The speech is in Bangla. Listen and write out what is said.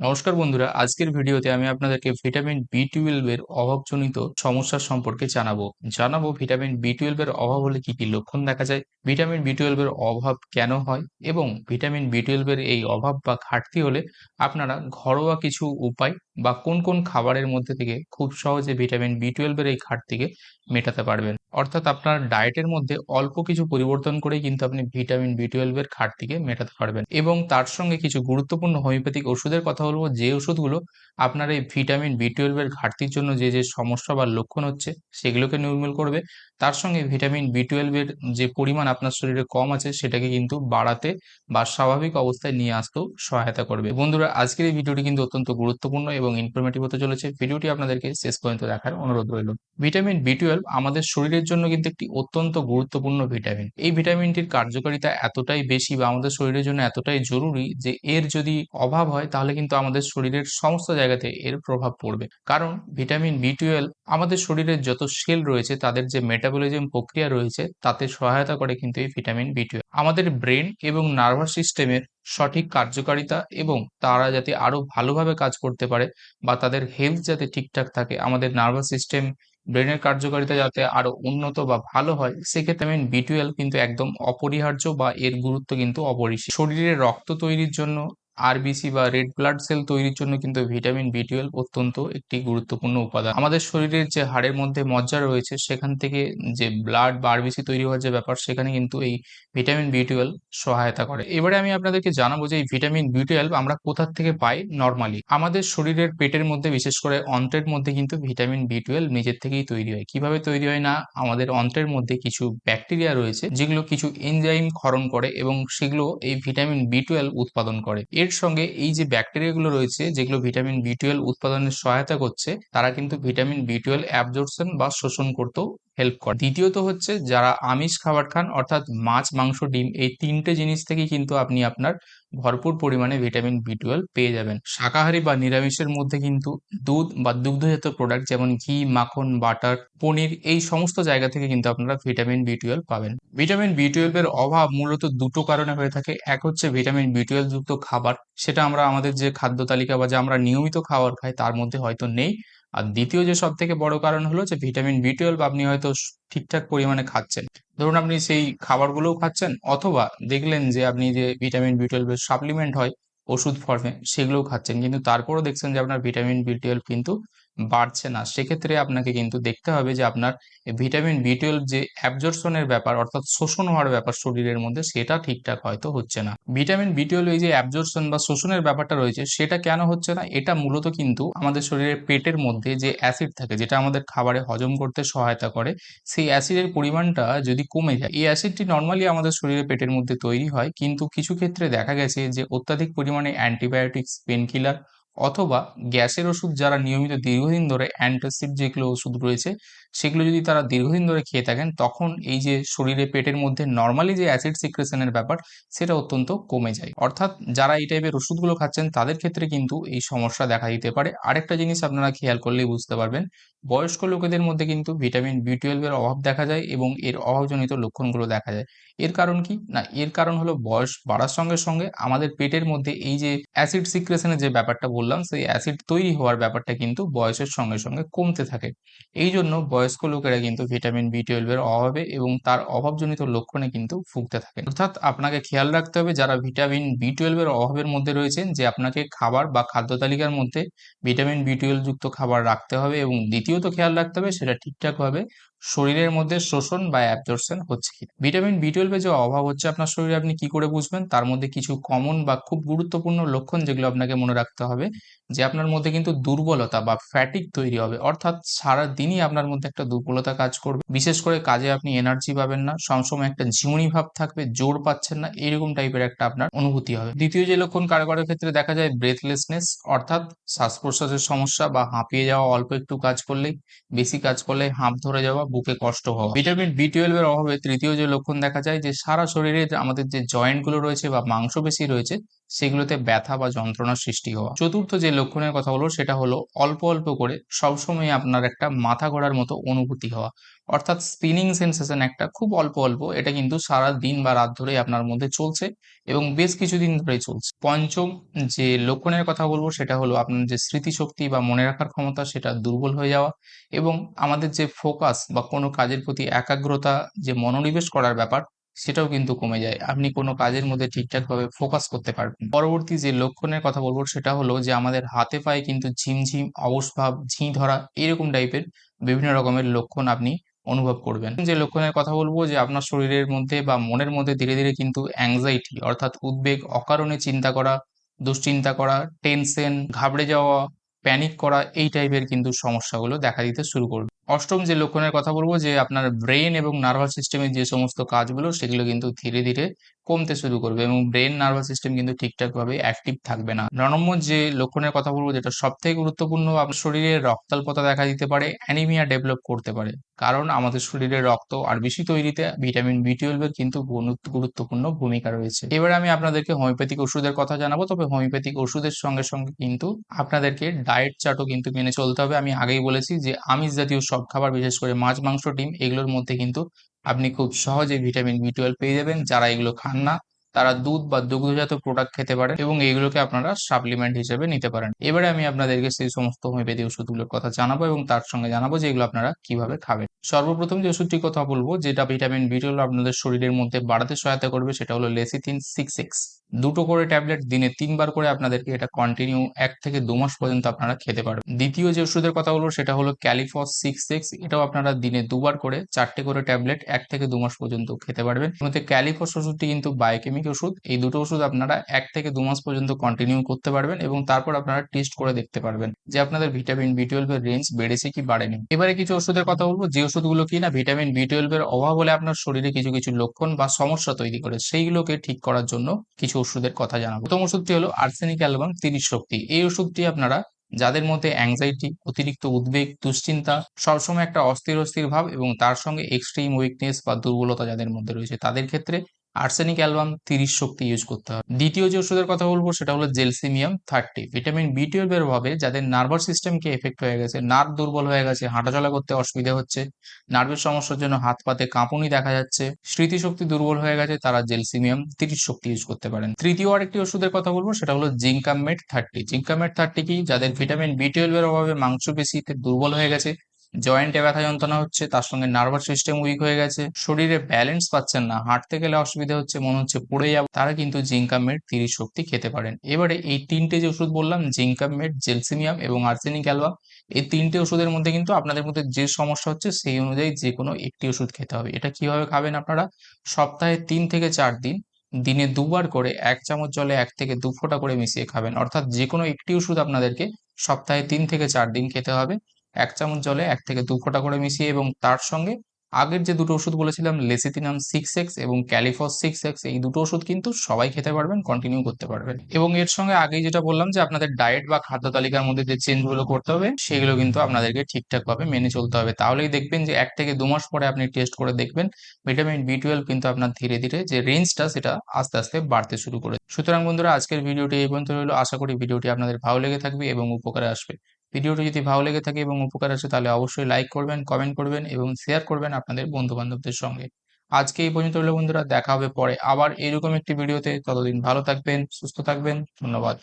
নমস্কার বন্ধুরা, আজকের ভিডিওতে আমি আপনাদেরকে ভিটামিন বি টুয়েলভ এর অভাবজনিত সমস্যার সম্পর্কে জানাব। জানাব ভিটামিন বি টুয়েলভ এর অভাব হলে কি কি লক্ষণ দেখা যায়, ভিটামিন বি টুয়েলভ এর অভাব কেন হয় এবং ভিটামিন বি টুয়েলভ এর এই অভাব বা ঘাটতি হলে আপনারা ঘরোয়া কিছু উপায় বা কোন কোন খাবারের মধ্যে থেকে খুব সহজে ভিটামিন বি টুয়েলভ এর এই ঘাটতিকে মেটাতে পারবেন। অর্থাৎ আপনার ডায়েটের মধ্যে অল্প কিছু পরিবর্তন করেই কিন্তু আপনি ভিটামিন বি টুয়েলভ এর ঘাটতিকে মেটাতে পারবেন। এবং তার সঙ্গে কিছু গুরুত্বপূর্ণ হোমিওপ্যাথিক ওষুধের কথা বলব। যে ওষুধগুলো আপনার এই ভিটামিন বি টুয়েলভ এর ঘাটতির জন্য যে যে সমস্যা বা লক্ষণ হচ্ছে সেগুলোকে নির্মূল করবে, তার সঙ্গে ভিটামিন বি টুয়েলভ এর যে পরিমাণ আপনার শরীরে কম আছে সেটাকে কিন্তু বাড়াতে বা স্বাভাবিক অবস্থায় নিয়ে আসতেও সহায়তা করবে। বন্ধুরা, আজকের এই ভিডিওটি কিন্তু অত্যন্ত গুরুত্বপূর্ণ এবং ইনফরমেটিভ হতে চলেছে। ভিডিওটি আপনাদেরকে শেষ পর্যন্ত দেখার অনুরোধ রইল। ভিটামিন বি আমাদের শরীরের জন্য কিন্তু একটি অত্যন্ত গুরুত্বপূর্ণ ভিটামিন। এই ভিটামিনটির কার্যকারিতা এতটাই বেশি বা আমাদের শরীরের জন্য এতটাই জরুরি যে এর যদি অভাব হয়, তাহলে কিন্তু আমাদের শরীরের সমস্ত জায়গাতে এর প্রভাব পড়বে। কারণ ভিটামিন বি আমাদের শরীরের যত সেল রয়েছে, তাদের যে মেটাবলিজম প্রক্রিয়া রয়েছে, তাতে সহায়তা করে কিন্তু এই ভিটামিন বি আমাদের ব্রেন এবং নার্ভাস সিস্টেমের সঠিক কার্যকারিতা এবং তারা যাতে আরও ভালোভাবে কাজ করতে পারে বা তাদের হেলথ যাতে ঠিকঠাক থাকে, আমাদের নার্ভাস সিস্টেম ব্রেনের কার্যকারিতা যাতে আরও উন্নত বা ভালো হয়, সেক্ষেত্রে আমি বি টুয়েলভ কিন্তু একদম অপরিহার্য বা এর গুরুত্ব কিন্তু অপরিসীম। শরীরে রক্ত তৈরির জন্য আরবিসি বা রেড ব্লাড সেল তৈরির জন্য কিন্তু ভিটামিন বি টুয়েলভ অত্যন্ত একটি গুরুত্বপূর্ণ উপাদান। আমাদের শরীরের যে হাড়ের মধ্যে মজ্জা রয়েছে, সেখান থেকে যে ব্লাড বা আরবিসি তৈরি হওয়ার যে ব্যাপার, সেখানে কিন্তু এই ভিটামিন বি টুয়েলভ সহায়তা করে। এবারে আমি আপনাদেরকে জানাব যে এই ভিটামিন বি টুয়েলভ আমরা কোথা থেকে পাই নর্মালি আমাদের শরীরের পেটের মধ্যে, বিশেষ করে অন্ত্রের মধ্যে কিন্তু ভিটামিন বি টুয়েলভ নিজের থেকেই তৈরি হয়। কীভাবে তৈরি হয় না? আমাদের অন্ত্রের মধ্যে কিছু ব্যাকটেরিয়া রয়েছে, যেগুলো কিছু এনজাইম ক্ষরণ করে এবং সেগুলো এই ভিটামিন বি টুয়েলভ উৎপাদন করে। এর সঙ্গে এই যে ব্যাকটেরিয়াগুলো রয়েছে, যেগুলো ভিটামিন বি টুয়েলভ উৎপাদনের সহায়তা করছে, তারা কিন্তু ভিটামিন বি টুয়েলভ অ্যাবজর্পশন বা শোষণ করতেও হেল্প করে। দ্বিতীয়ত হচ্ছে যারা আমিষ খাবার খান, অর্থাৎ মাছ, মাংস, ডিম, এই তিনটে জিনিস থেকে কিন্তু আপনি আপনার ভরপুর পরিমাণে ভিটামিন বি টুয়েলভ পেয়ে যাবেন। শাকাহারি বা নিরামিষের মধ্যে কিন্তু দুধ বা দুগ্ধজাত প্রোডাক্ট যেমন ঘি, মাখন, বাটার, পনির, এই সমস্ত জায়গা থেকে কিন্তু আপনারা ভিটামিন বি টুয়েলভ পাবেন। ভিটামিন বি টুয়েলভ এর অভাব মূলত দুটো কারণে হয়ে থাকে। এক হচ্ছে ভিটামিন বি টুয়েলভ যুক্ত খাবার, সেটা আমরা আমাদের যে খাদ্য তালিকা বা যে আমরা নিয়মিত খাবার খাই, তার মধ্যে হয়তো নেই। আর দ্বিতীয় যে সব থেকে বড় কারণ হলো যে ভিটামিন বি টুয়েলভ আপনি হয়তো ঠিকঠাক পরিমাণে খাচ্ছেন। ধরুন আপনি সেই খাবারগুলোও খাচ্ছেন অথবা দেখলেন যে আপনি যে ভিটামিন বি টুয়েলভের সাপ্লিমেন্ট হয় ওষুধ ফর্মে সেগুলোও খাচ্ছেন, কিন্তু তারপরও দেখছেন যে আপনার ভিটামিন বি টুয়েলভ কিন্তু বাড়ছে না। সেক্ষেত্রে আপনাকে কিন্তু দেখতে হবে যে আপনার ভিটামিন বি টুয়েলভ যে অ্যাবজর্পশনের ব্যাপার, অর্থাৎ শোষণ হওয়ার ব্যাপার শরীরের মধ্যে, সেটা ঠিকঠাক হয়তো হচ্ছে না। ভিটামিন বি টুয়েলভ এই যে অ্যাবজর্পশন বা শোষণের ব্যাপারটা রয়েছে, সেটা কেন হচ্ছে না? এটা মূলত কিন্তু আমাদের শরীরের পেটের মধ্যে যে অ্যাসিড থাকে, যেটা আমাদের খাবারে হজম করতে সহায়তা করে, সেই অ্যাসিডের পরিমাণটা যদি কমে যায়, এই অ্যাসিডটি নর্মালি আমাদের শরীরে পেটের মধ্যে তৈরি হয়, কিন্তু কিছু ক্ষেত্রে দেখা গেছে যে অত্যাধিক পরিমাণে অ্যান্টিবায়োটিক্স পেনকিলার অথবা গ্যাসের ওষুধ যারা নিয়মিত দীর্ঘদিন ধরে অ্যান্টাসিড যেগুলো ওষুধ রয়েছে, সেগুলো যদি তারা দীর্ঘদিন ধরে খেয়ে থাকেন, তখন এই যে শরীরে পেটের মধ্যে নর্মালি যে অ্যাসিড সিক্রেশনের ব্যাপার, সেটা অত্যন্ত কমে যায়। অর্থাৎ যারা এই টাইপের ওষুধগুলো খাচ্ছেন, তাদের ক্ষেত্রে কিন্তু এই সমস্যা দেখা দিতে পারে। আরেকটা জিনিস আপনারা খেয়াল করলেই বুঝতে পারবেন বয়স্ক লোকেদের মধ্যে কিন্তু ভিটামিন বি টুয়েলভের অভাব দেখা যায় এবং এর অভাবজনিত লক্ষণগুলো দেখা যায়। এর কারণ কি? না, এর কারণ হলো বয়স বাড়ার সঙ্গে সঙ্গে আমাদের পেটের মধ্যে এই যে অ্যাসিড সিক্রেশনের যে ব্যাপারটা বললাম, সেই অ্যাসিড তৈরি হওয়ার ব্যাপারটা কিন্তু বয়সের সঙ্গে সঙ্গে কমতে থাকে। এই জন্য বয়স্ক লোকেরা কিন্তু ভিটামিন বি টুয়েলভের অভাবে এবং তার অভাবজনিত লক্ষণে কিন্তু ভুগতে থাকে অর্থাৎ আপনাকে খেয়াল রাখতে হবে, যারা ভিটামিন বি টুয়েলভের অভাবের মধ্যে রয়েছেন, যে আপনাকে খাবার বা খাদ্য তালিকার মধ্যে ভিটামিন বি টুয়েলভ যুক্ত খাবার রাখতে হবে এবং দ্বিতীয়ত খেয়াল রাখতে হবে সেটা ঠিকঠাকভাবে শরীরের মধ্যে শোষণ বা অ্যাবজর্পশন হচ্ছে কি ভিটামিন বি টুয়েলভের যে অভাব হচ্ছে আপনার শরীরে, আপনি কি করে বুঝবেন? তার মধ্যে কিছু কমন বা খুব গুরুত্বপূর্ণ লক্ষণ যেগুলো আপনাকে মনে রাখতে হবে, যে আপনার মধ্যে কিন্তু দুর্বলতা বা ফ্যাটিক তৈরি হবে। অর্থাৎ সারা দিনই আপনার মধ্যে একটা দুর্বলতা কাজ করবে। বিশেষ করে কাজে আপনি এনার্জি পাবেন না, সবসময় একটা ঝিমুনি ভাব থাকবে, জোর পাচ্ছেন না, এরকম টাইপের একটা আপনার অনুভূতি হবে। দ্বিতীয় যে লক্ষণ কারও ক্ষেত্রে দেখা যায় ব্রেথলেসনেস অর্থাৎ শ্বাস প্রশ্বাসের সমস্যা বা হাঁপিয়ে যাওয়া, অল্প একটু কাজ করলেই বেশি কাজ করলে হাঁপ ধরে যাওয়া বুকে কষ্ট হওয়া। ভিটামিন বি টুয়েলভ এর অভাবে তৃতীয় যে লক্ষণ দেখা যায়, যে সারা শরীরে আমাদের যে জয়েন্টগুলো রয়েছে বা মাংসপেশি রয়েছে, সেগুলোতে ব্যথা বা যন্ত্রণার সৃষ্টি হওয়া। চতুর্থ যে লক্ষণের কথা হলো সেটা হলো অল্প অল্প করে সবসময় আপনার একটা মাথা ঘোরার মতো অনুভূতি হওয়া। অর্থাৎ স্পিনিং সেন্সেশন একটা, খুব অল্প অল্প, এটা কিন্তু সারা দিন বা রাত ধরে আপনার মধ্যে চলছে এবং বেশ কিছুদিন ধরেই চলছে। পঞ্চম যে লক্ষণের কথা বলব, সেটা হলো আপনার যে স্মৃতিশক্তি বা মনে রাখার ক্ষমতা, সেটা দুর্বল হয়ে যাওয়া এবং আমাদের যে ফোকাস বা কোনো কাজের প্রতি একাগ্রতা, যে মনোনিবেশ করার ব্যাপার, সেটাও কিন্তু কমে যায়। আপনি কোনো কাজের মধ্যে ঠিকঠাকভাবে ফোকাস করতে পারবেন পরবর্তী যে লক্ষণের কথা বলব, সেটা হলো যে আমাদের হাতে পায়ে কিন্তু ঝিমঝিম অবসভাব ঝিঁ ধরা, এরকম টাইপের বিভিন্ন রকমের লক্ষণ আপনি অনুভব করবেন। যে লক্ষণের কথা বলব যে আপনার শরীরের মধ্যে বা মনের মধ্যে ধীরে ধীরে কিন্তু অ্যাংজাইটি অর্থাৎ উদ্বেগ, অকারণে চিন্তা করা, দুশ্চিন্তা করা টেনশন ঘাবড়ে যাওয়া প্যানিক করা এই টাইপের কিন্তু সমস্যাগুলো দেখা দিতে শুরু করবে। অষ্টম যে লক্ষণের কথা বলব, যে আপনার ব্রেন এবং নার্ভাস সিস্টেমের যে সমস্ত কাজগুলো, সেগুলো কিন্তু ধীরে ধীরে কমতে শুরু করবে এবং ব্রেন নার্ভাস সিস্টেম কিন্তু ঠিকঠাকভাবে অ্যাক্টিভ থাকবে না। ন নম্বর যে লক্ষণের কথা বলব, যেটা সব থেকে গুরুত্বপূর্ণ, আপনার শরীরে রক্তাল্পতা দেখা দিতে পারে অ্যানিমিয়া ডেভেলপ করতে পারে। কারণ আমাদের শরীরে রক্ত আর বেশি তৈরিতে ভিটামিন বি টুয়েলভের কিন্তু গুরুত্বপূর্ণ ভূমিকা রয়েছে। এবারে আমি আপনাদেরকে হোমিওপ্যাথিক ওষুধের কথা জানাব, তবে হোমিওপ্যাথিক ওষুধের সঙ্গে সঙ্গে কিন্তু আপনাদেরকে ডায়েট চার্টও কিন্তু মেনে চলতে হবে। আমি আগেই বলেছি যে আমিষ জাতীয় সব খাবার, বিশেষ করে মাছ, মাংস, ডিম, এগুলোর মধ্যে কিন্তু আপনি খুব সহজে ভিটামিন বি টুয়েলভ পেয়ে যাবেন। যারা এগুলো খান না তারা দুধ বা দুগ্ধজাত প্রোডাক্ট খেতে পারেন এবং এইগুলোকে আপনারা সাপ্লিমেন্ট হিসেবে নিতে পারেন। এবারে আমি আপনাদেরকে সেই সমস্ত হোমিওপ্যাথি ওষুধগুলোর কথা জানাব এবং তার সঙ্গে জানাব যে এগুলো আপনারা কীভাবে খাবেন। সর্বপ্রথম যে ওষুধটির কথা বলব, যেটা ভিটামিন বি আপনাদের শরীরের মধ্যে বাড়াতে সহায়তা করবে, সেটা হলো লেসিথিন সিক্স এক্স দুটো করে ট্যাবলেট দিনে তিনবার করে আপনাদেরকে এটা কন্টিনিউ এক থেকে দু মাস পর্যন্ত আপনারা খেতে পারবেন। দ্বিতীয় যে ওষুধের কথা বলব, সেটা হলো ক্যালিফস সিক্স এক্স এটাও আপনারা দিনে দুবার করে চারটে করে ট্যাবলেট এক থেকে দু মাস পর্যন্ত খেতে পারবেন। ক্যালিফস ওষুধটি কিন্তু বায়োকেমিক ওষুধ। এই দুটো ওষুধ আপনারা এক থেকে দু মাস পর্যন্ত কন্টিনিউ করতে পারবেন এবং তারপর আপনারা টেস্ট করে দেখতে পারবেন যে আপনাদের ভিটামিন বি টুয়েলভ এর রেঞ্জ বেড়েছে কি বাড়েনি। এবারে কিছু ওষুধের কথা বলব। যে ওষুধগুলো কি না ভিটামিন বি টুয়েলভ এর অভাব হলে আপনার শরীরে কিছু কিছু লক্ষণ বা সমস্যা তৈরি করে, সেইগুলোকে ঠিক করার জন্য কিছু ওষুধের কথা জানাব। প্রথম ওষুধটি হলো আর্সেনিক অ্যালবাম তিরিশ শক্তি। এই ওষুধটি আপনারা যাদের মধ্যে অ্যাংজাইটি অতিরিক্ত উদ্বেগ, দুশ্চিন্তা, সবসময় একটা অস্থির অস্থির ভাব এবং তার সঙ্গে এক্সট্রিম উইকনেস বা দুর্বলতা যাদের মধ্যে রয়েছে, তাদের ক্ষেত্রে আর্সেনিক অ্যালবাম তিরিশ শক্তি ইউজ করতে হবে। দ্বিতীয় যে ওষুধের কথা বলব, সেটা হলো gelsemium thirty. Vitamin B twelve এর অভাবে যাদের নার্ভাস সিস্টেমকে এফেক্ট হয়ে গেছে, নার্ভ দুর্বল হয়ে গেছে, হাঁটাচলা করতে অসুবিধা হচ্ছে, নার্ভের সমস্যার জন্য হাত পাতে কাঁপুনি দেখা যাচ্ছে, স্মৃতিশক্তি দুর্বল হয়ে গেছে, তারা জেলসিমিয়াম তিরিশ শক্তি ইউজ করতে পারেন। তৃতীয় আরেকটি ওষুধের কথা বলব, সেটা হলো জিঙ্কামেট থার্টি। জিঙ্কামেট থার্টি কি যাদের ভিটামিন বি টুয়েলভ এর অভাবে মাংসপেশিতে দুর্বল হয়ে গেছে জয়েন্টে ব্যথা যন্ত্রণা হচ্ছে, তার সঙ্গে নার্ভাস সিস্টেম উইক হয়ে গেছে। শরীরে ব্যালেন্স পাচ্ছেন না, হাঁটতে গেলে অসুবিধা হচ্ছে, মনে হচ্ছে পড়ে যাব। তারা কিন্তু জিঙ্কামেট তিরিশ শক্তি খেতে পারেন। এবারে এই তিনটে যে ওষুধ বললাম জিঙ্কামেট জেলসিমিয়াম এবং আর্সেনিক অ্যালবাম এই তিনটে ওষুধের মধ্যে কিন্তু আপনাদের মধ্যে যে সমস্যা হচ্ছে, সেই অনুযায়ী যে কোনো একটি ওষুধ খেতে হবে। এটা কীভাবে খাবেন আপনারা? সপ্তাহে তিন থেকে চার দিন, দিনে দুবার করে এক চামচ জলে এক থেকে দু ফোঁটা করে মিশিয়ে খাবেন। অর্থাৎ যে কোনো একটি ওষুধ আপনাদেরকে সপ্তাহে তিন থেকে চার দিন খেতে হবে। এক চামচ জলে এক থেকে দু ফোঁটা করে মিশিয়ে এবং তার সঙ্গে আগের যে দুটো ওষুধ বলেছিলাম লেসিথিনাম সিক্স এক্স এবং ক্যালিফস সিক্স এক্স এই দুটো ওষুধ কিন্তু সবাই খেতে পারবেন কন্টিনিউ করতে পারবেন। এবং এর সঙ্গে আগেই যেটা বললাম যে, আপনাদের ডায়েট বা খাদ্য তালিকার মধ্যে যে চেঞ্জগুলো করতে হবে, সেগুলো কিন্তু আপনাদেরকে ঠিকঠাক ভাবে মেনে চলতে হবে। তাহলেই দেখবেন যে, এক থেকে দু মাস পরে আপনি টেস্ট করে দেখবেন ভিটামিন বি টুয়েলভ কিন্তু আপনার ধীরে ধীরে যে রেঞ্জটা সেটা আস্তে আস্তে বাড়তে শুরু করে সুতরাং বন্ধুরা, আজকের ভিডিওটি এই পর্যন্ত রইল। আশা করি ভিডিওটি আপনাদের ভালো লেগে থাকবে এবং উপকারে আসবে। ভিডিওটি যদি ভালো লেগে থাকে এবং উপকার আছে তাহলে অবশ্যই লাইক করবেন কমেন্ট করবেন এবং শেয়ার করবেন আপনাদের বন্ধুবান্ধবদের সঙ্গে। আজকে এই পর্যন্ত হলো বন্ধুরা, দেখা হবে পরে আবার এরকম একটি ভিডিওতে। ততদিন ভালো থাকবেন, সুস্থ থাকবেন, ধন্যবাদ।